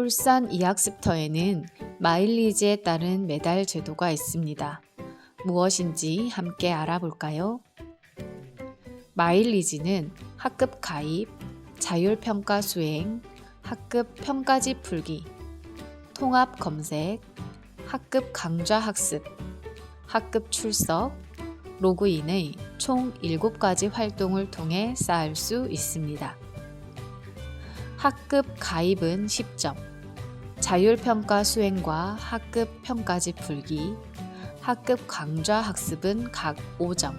울산 이학습터에는 마일리지에 따른 매달 제도가 있습니다. 무엇인지 함께 알아볼까요? 마일리지는 학급 가입, 자율평가 수행, 학급 평가지 풀기, 통합 검색, 학급 강좌 학습, 학급 출석, 로그인의 총 7가지 활동을 통해 쌓을 수 있습니다. 학급 가입은 10점, 자율평가 수행과 학급 평가지 풀기, 학급 강좌 학습은 각 5점,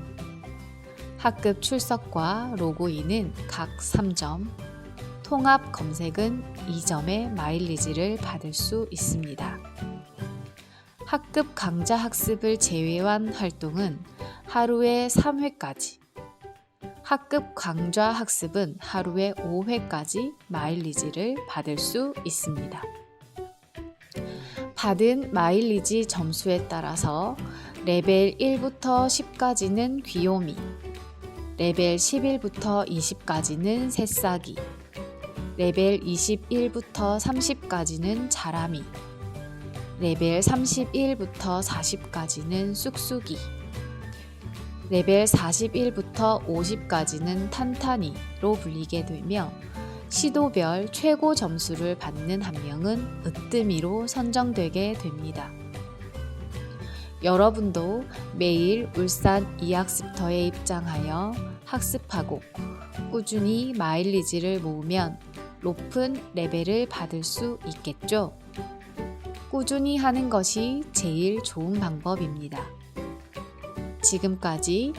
학급 출석과 로그인은 각 3점, 통합 검색은 2점의 마일리지를 받을 수 있습니다. 학급 강좌 학습을 제외한 활동은 하루에 3회까지, 학급 강좌 학습은 하루에 5회까지 마일리지를 받을 수 있습니다. 받은 마일리지 점수에 따라서 레벨 1부터 10까지는 귀요미, 레벨 11부터 20까지는 새싹이, 레벨 21부터 30까지는 자라미, 레벨 31부터 40까지는 쑥쑥이, 레벨 41부터 50까지는 탄탄이로 불리게 되며 시도별 최고 점수를 받는 한 명은 으뜸이로 선정되게 됩니다. 여러분도 매일 울산 이학습터에 입장하여 학습하고 꾸준히 마일리지를 모으면 높은 레벨을 받을 수 있겠죠. 꾸준히 하는 것이 제일 좋은 방법입니다. 지금까지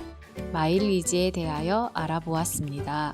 마일리지에 대하여 알아보았습니다.